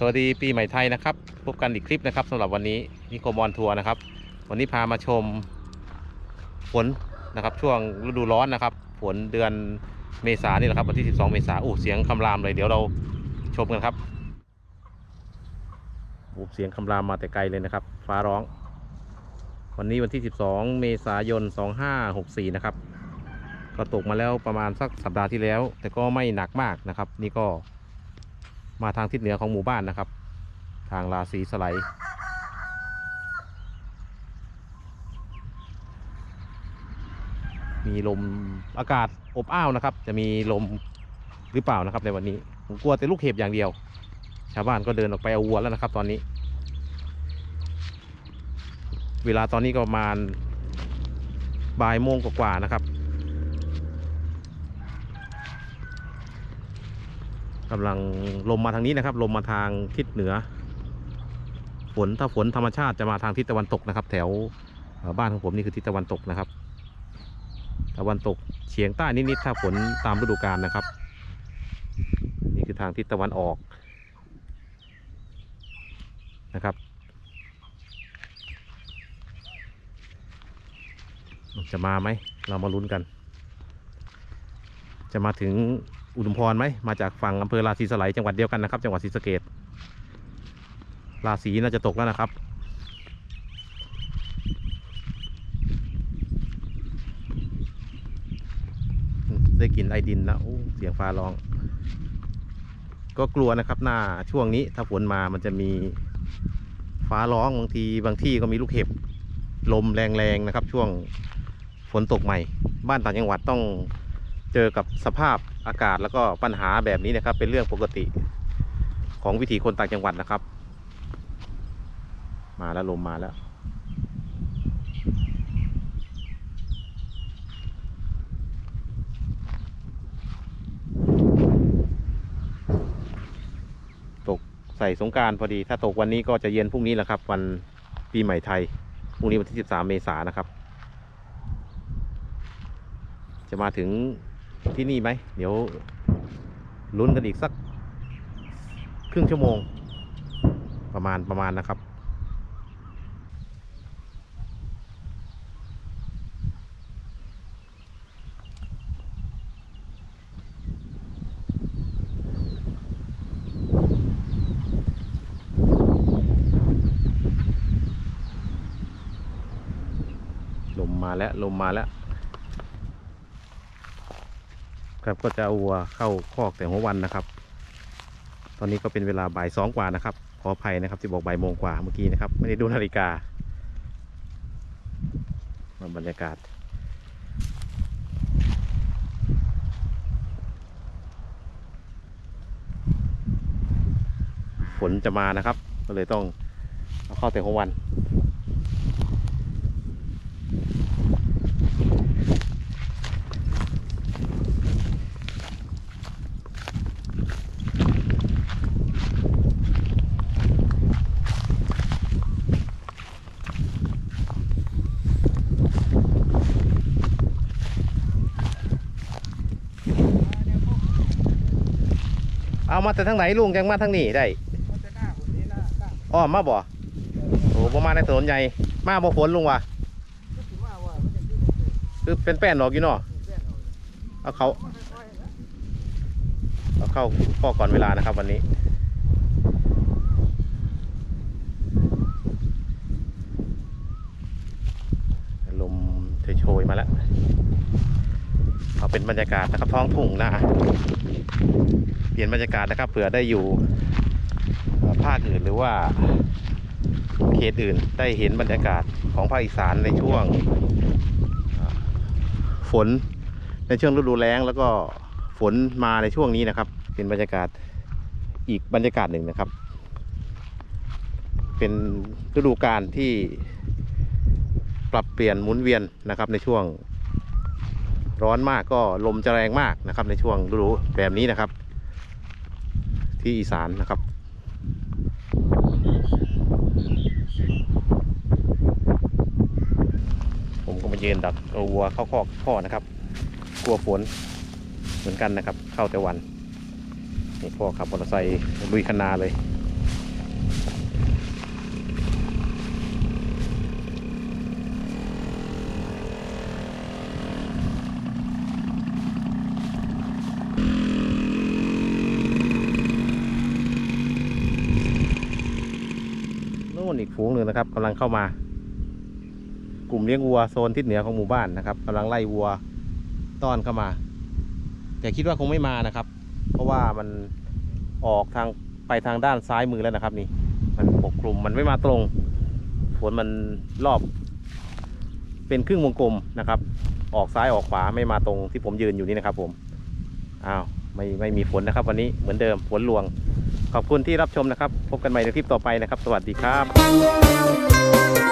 สวัสดีปีใหม่ไทยนะครับ พบกันอีกคลิปนะครับสำหรับวันนี้นิโคมอนทัวร์นะครับ วันนี้พามาชมฝนนะครับ ช่วงฤดูร้อนนะครับฝนเดือนเมษานี่แหละครับ วันที่ 12 เมษาอู้เสียงคำรามเลยเดี๋ยวเราชมกันครับอู้เสียงคำรามมาแต่ไกลเลยนะครับ ฟ้าร้อง วันนี้วันที่ 12 เมษายน 2564 นะครับ ก็ตกมาแล้วประมาณสักสัปดาห์ที่แล้ว แต่ก็ไม่หนักมากนะครับ นี่ก็ มาทางทิศเหนือของหมู่บ้านนะครับ ทางราศีสไลด์มีลมอากาศอบอ้าวนะครับ จะมีลมหรือเปล่านะครับในวันนี้ ผมกลัวแต่ลูกเห็บอย่างเดียว ชาวบ้านก็เดินออกไปเอาวัวแล้วนะครับ ตอนนี้ เวลาตอนนี้ก็ประมาณบ่ายโมงกว่าๆนะครับ กำลังลมมาทางนี้นะครับ ลมมาทางทิศเหนือ ฝนถ้าฝนธรรมชาติจะมาทางทิศตะวันตกนะครับ แถวบ้านของผมนี่คือทิศตะวันตกนะครับ ตะวันตกเฉียงใต้นิดๆถ้าฝนตามฤดูกาลนะครับ นี่คือทางทิศตะวันออกนะครับจะมาไหม เรามาลุ้นกัน จะมาถึง อุดมพรไหมมาจากฝั่งอำเภอราศีสไลจังหวัดเดียวกันนะครับ จังหวัดศรีสะเกดราศีน่าจะตกแล้วนะครับ ได้กลินไอดินแล้วโอ้เสียงฟ้าร้อง ก็กลัวนะครับ หน้าช่วงนี้ถ้าฝนมามันจะมีฟ้าร้องบางทีบางที่ก็มีลูกเห็บลมแรงๆนะครับ ช่วงฝนตกใหม่ บ้านต่างจังหวัดต้องเจอกับสภาพ อากาศแล้วก็ปัญหาแบบนี้นะครับ เป็นเรื่องปกติของวิถีคนต่างจังหวัดนะครับ มาแล้วลมมาแล้ว ตกใส่สงการพอดี ถ้าตกวันนี้ก็จะเย็นพรุ่งนี้แหละครับ วันปีใหม่ไทยพรุ่งนี้วันที่ 13 เมษายนนะครับ จะมาถึง ที่นี่ไหม เดี๋ยวลุ้นกันอีกสัก ครึ่งชั่วโมง ประมาณประมาณนะครับ ลมมาแล้ว ลมมาแล้ว ครับก็จะเอาวัวเข้าคอกแต่หัววันนะครับ ตอนนี้ก็เป็นเวลาบ่ายสองกว่านะครับ ขออภัยนะครับที่บอกบ่ายโมงกว่าเมื่อกี้นะครับ ไม่ได้ดูนาฬิกามาบรรยากาศ ฝนจะมานะครับ ก็เลยต้องเอาเข้าแต่หัววัน เอามาแต่ทางไหนลุงจังมาทางนี้ได้อ้อมมาบ่โอ้ประมาณในถนนใหญ่มาบ่ฝนลุงวะคือเป็นแป้นออกอยู่เนาะเอาเขาเอาเข้าข้อก่อนเวลานะครับวันนี้ลมโชยๆมาแล้วเอาเป็นบรรยากาศนะครับท้องทุ่งนาเป ลี่ยนบรรยากาศนะครับเผื่อได้อยู่ภาคอื่นหรือว่าเขตอื่นได้เห็นบรรยากาศของภาคอีสานในช่วงฝนในช่วงฤดูแล้งแล้วก็ฝนมาในช่วงนี้นะครับ เป็นบรรยากาศอีกบรรยากาศหนึ่งนะครับ เป็นฤดูกาลที่ปรับเปลี่ยนหมุนเวียนนะครับในช่วงร้อนมากก็ลมจะแรงมากนะครับในช่วงฤดูแบบนี้นะครับ ที่อีสานนะครับผมก็มายืนดักเอาวัวเข้าคอกพ่อนะครับ กลัวฝนเหมือนกันนะครับ เข้าแต่วันนี่พ่อขับมอเตอร์ไซค์ลุยคนาเลย นู่นอีกฝูงหนึ่งนะครับกำลังเข้ามา กลุ่มเลี้ยงวัวโซนทิศเหนือของหมู่บ้านนะครับกำลังไล่วัวต้อนเข้ามา แต่คิดว่าคงไม่มานะครับ เพราะว่ามันออกทางไปทางด้านซ้ายมือแล้วนะครับ นี่ มันปกคลุมมันไม่มาตรงฝนมันรอบ เป็นครึ่งวงกลมนะครับ ออกซ้ายออกขวาไม่มาตรงที่ผมยืนอยู่นี่นะครับ ผมอ้าวไม่ไม่มีฝนนะครับ วันนี้เหมือนเดิมฝนลวง ขอบคุณที่รับชมนะครับ พบกันใหม่ในคลิปต่อไปนะครับ สวัสดีครับ